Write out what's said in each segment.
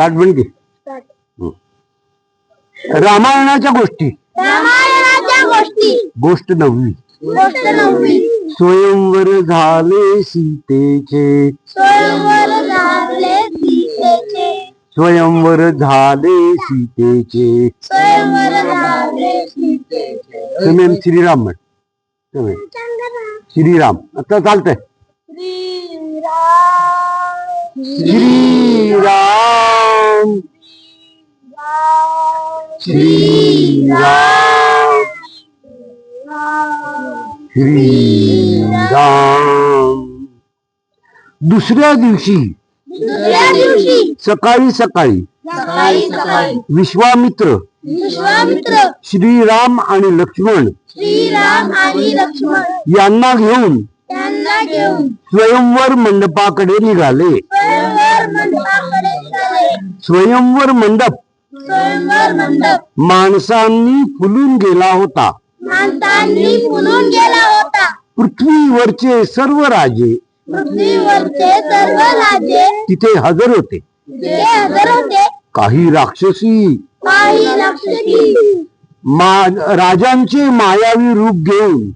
Start म्हण की? हं. रामायणाच्या गोष्टी. रामायणाच्या गोष्टी. गोष्ट नववी. गोष्ट नववी. स्वयंवर झाले सीतेचे. स्वयंवर झाले सीतेचे. स्वयंवर झाले सीतेचे. स्वयंवर झाले सीतेचे. तुम्ही आणि श्रीराम म्हण. तुम्ही श्रीराम. आता चालतंय. श्रीराम. श्रीराम। श्रीराम। दुसऱ्या दिवशी दुसऱ्या दिवशी सकाळी सकाळी सकाळी सकाळी विश्वामित्र विश्वामित्र श्रीराम आणि लक्ष्मण श्रीराम आणि लक्ष्मण यांना घेऊन स्वयंवर मंडपाकडे निघाले. स्वयंवर मंडप. माणसांनी फुलून गेला होता. माणसांनी फुलून गेला होता. पृथ्वीवरचे सर्व राजे पृथ्वीवरचे सर्व राजे तिथे हजर होते. ते हजर होते. काही राक्षसी काही राक्षसी. मा राजांचे मायावी रूप घेऊन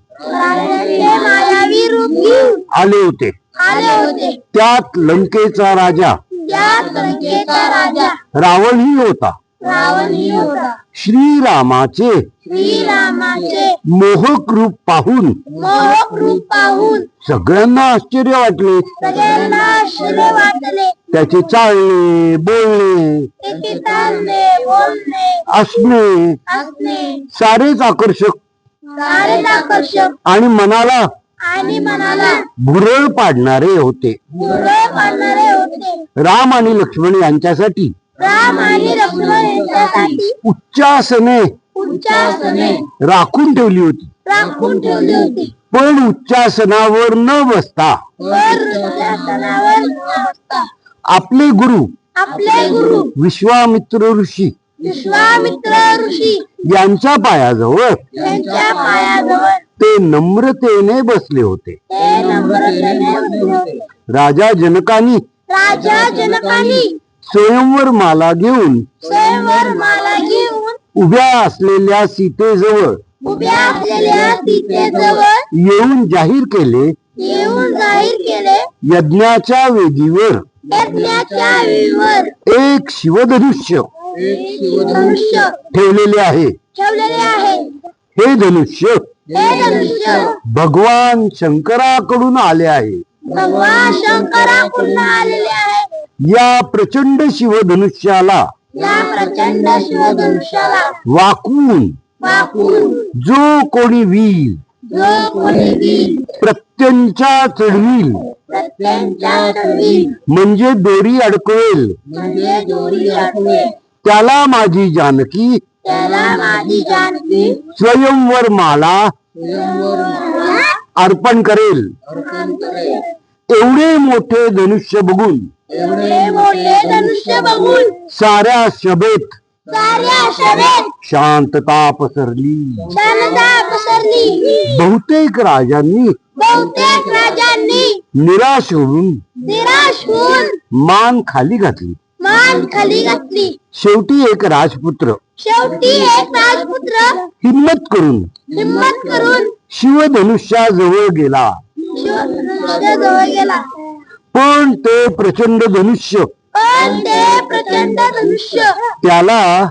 आले होते. त्यात लंकेचा राजा. रावणही होता. श्रीरामाचे श्रीरामाचे मोहक रूप पाहून मोहक रूप पाहून सगळ्यांना आश्चर्य वाटले. सगळ्यांना आश्चर्य वाटले. त्याचे चालणे बोलणे असणे सारेच आकर्षक सारे आकर्षक आणि मनाला आणि मनाला भुरळ पाडणारे होते. राम आणि लक्ष्मण यांच्यासाठी राम आणि लक्ष्मण यांच्यासाठी उच्चासने उच्चासने राखून ठेवली होती. राखून ठेवली होती. पण उच्चासनावर न बसता वर उच्चासनावर न बसता आपले गुरु आपले गुरु विश्वामित्र ऋषी विश्वामित्र ऋषी. यांच्या पायाजवळ. यांच्या पायाजवळ. ते नम्रतेने बसले होते. ते नम्रतेने बसले होते. राजा जनकानी राजा जनकाने. स्वयंवर माला घेऊन स्वयंवर माला घेऊन उभ्या असलेल्या सीतेजवळ उभ्या असलेल्या सीतेजवळ येऊन जाहीर केले. येऊन जाहीर केले. यज्ञाच्या वेदीवर. यज्ञाच्या वेळीवर एक शिवधनुष्य. धनुष्य ठेवलेले आहे. ठेवलेले आहे. हे धनुष्य हे धनुष्य भगवान शंकराकडून आले आहे. भगवान शंकराकडून आलेले आहे. या प्रचंड शिवधनुष्याला या प्रचंड शिवधनुष्याला वाकून जो कोणी वीर जो कोणी वीर प्रत्यंच्या चढवील म्हणजे दोरी अडकवेल. म्हणजे त्याला माझी जानकी। त्याला माझी जानकी। स्वयंवर माला अर्पण करेल। अर्पण करेल। एवढे मोठे धनुष्य बघून। एवढे मोठे धनुष्य बघून। साऱ्या सभेत शांतता पसरली शानता पसरली बहुतेक राजांनी बहुतेक राजांनी निराश होऊन निराश होऊन मान खाली घातली. मान खाली घातली. शेवटी एक राजपुत्र. शेवटी एक राजपुत्र. हिम्मत करून. हिम्मत करून. शिवधनुष्याजवळ गेला. शिवधनुष्य जवळ गेला. पण ते प्रचंड धनुष्य. पण ते प्रचंड धनुष्य. त्याला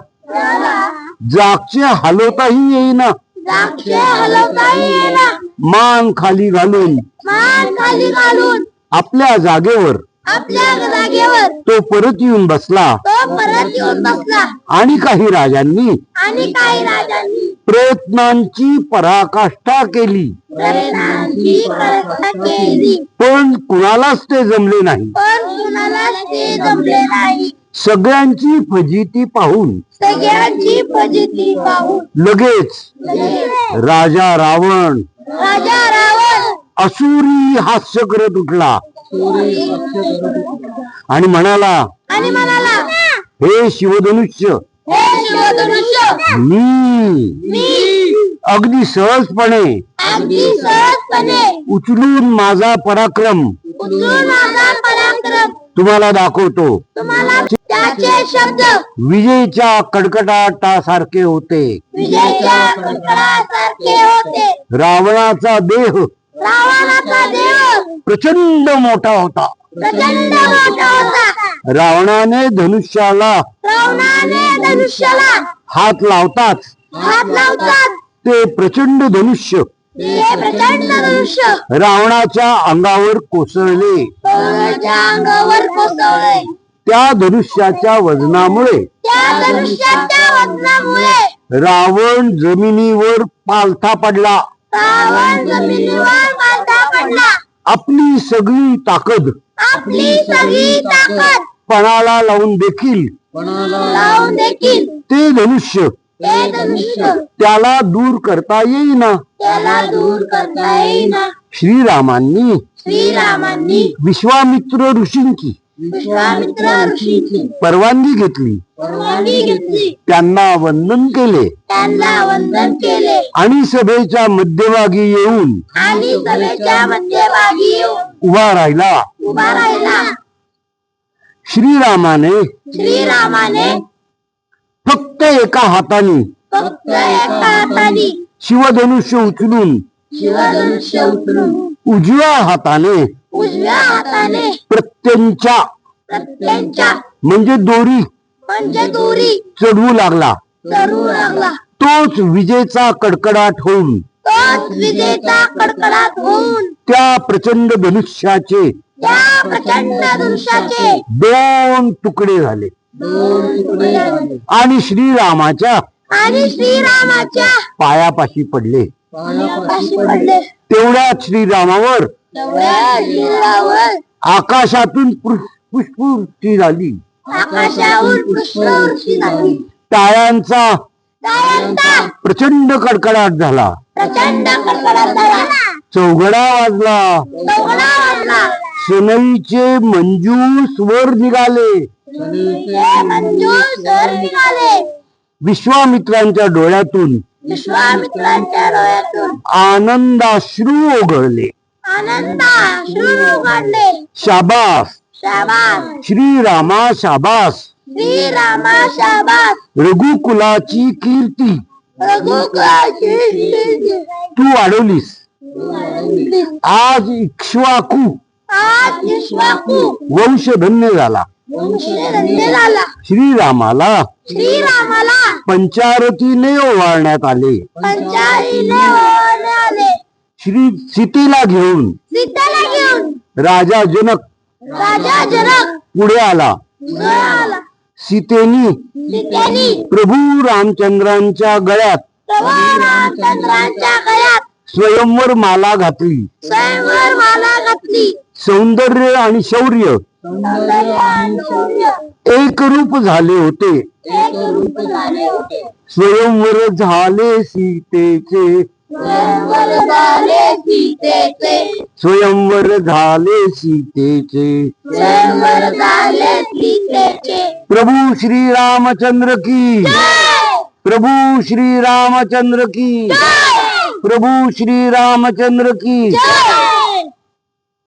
जागचे हलवताही येईना. द्राक्ष हलवता येईना. मान खाली घालून. मान खाली घालून. आपल्या जागेवर. आपल्या जागेवर. तो परत येऊन बसला. तो परत येऊन बसला. आणि काही राजांनी आणि काही राजांनी. प्रयत्नांची पराकाष्ठा केली. प्रयत्नांची प्रयत्न केली. पण कुणालाच ते जमले नाही. पण कुणाला ते जमले नाही. सगळ्यांची फजिती पाहून. सगळ्यांची फजिती पाहून. लगेच राजा रावण. राजा रावण असुरी हास्य करत उठला आणि म्हणाला हे शिवधनुष्य मी अगदी सहजपणे उचलून माझा पराक्रम तुम्हाला दाखवतो. शब्द विजेच्या कडकडाटासारखे होते. रावणाचा देह प्रचंड मोठा होता. प्रचंड मोठा होता. रावणाने धनुष्याला रावणाने धनुष्याला हात लावताच हात ते प्रचंड धनुष्य. ते प्रचंड धनुष्य. रावणाच्या अंगावर कोसळले. अंगावर कोसळले. त्या धनुष्याच्या वजनामुळे. त्या धनुष्याच्या वजनामुळे. रावण जमिनीवर पालथा पडला. रावण जमिनीवर आपली. सगळी ताकद. आपली सगळी ताकद. पणाला लावून देखील. लावून देखील. ते धनुष्य. ते धनुष्य. त्याला दूर करता येईना. त्याला दूर करता येईना. श्रीरामांनी. श्रीरामांनी. विश्वामित्र ऋषींची. विश्वामित्र ऋषीची. परवानगी घेतली. परवानगी घेतली. त्यांना वंदन केले. त्यांना वंदन केले. आणि सभेच्या मध्यभागी येऊन आणि सभेच्या मध्यभागी येऊन उभा राहिला. उभा राहिला. श्रीरामाने श्रीरामाने फक्त एका हाताने फक्त एका हाताने शिवधनुष्य उचलून शिवधनुष्य उचलून उजव्या हाताने उजव्या हाताने म्हणजे दोरी म्हणजे दोरी चढवू लागला. चढू लागला. तोच विजेचा कडकडाट होऊन. तोच विजेचा कडकडाट होऊन. त्या प्रचंड धनुष्याचे त्या प्रचंड धनुष्याचे दोन तुकडे झाले. दोन तुकडे झाले. आणि श्रीरामाच्या आणि श्रीरामाच्या पायापाशी पडले. पायापाशी पडले. तेवढ्यात श्रीरामावर तेवढ्या शरीरावर आकाशातून पुष्प- पुष्पवृष्टी झाली. आकाशावर झाली. टाळ्यांचा प्रचंड कडकडाट झाला. प्रचंड कडकडाट झाला. चौघडा वाजला. सनईचे मंजू स्वर निघाले. विश्वामित्रांच्या डोळ्यातून विश्वामित्रांच्या डोळ्यातून आनंदाश्रू ओघळले. आनंदा श्रू उघडले शाबास. शाबास. श्रीरामा शाबास. श्रीरामा शाबास रघुकुलाची कीर्ती. रघुकुलाची कीर्ती. तू वाढवलीस. आज इक्ष्वाकू. आज विश्वाकू वंश धन्य झाला. श्रीरामाला. श्रीरामाला. पंचारतीने ओवाळण्यात आले. आले. श्री सीतेला घेऊन. सीतेला घेऊन. राजा जनक. राजा जनक. पुढे आला. पुढे आला. सीतेनी प्रभू रामचंद्रांच्या गळ्यात स्वयंवर माला घातली. स्वयंवर माला घातली. सौंदर्य आणि शौर्य एक रूप झाले होते. स्वयंवर झाले सीतेचे. स्वयंवर झाले सीतेचे. प्रभू श्री रामचंद्र की. प्रभू श्री रामचंद्र की. प्रभू श्री रामचंद्र की. जय!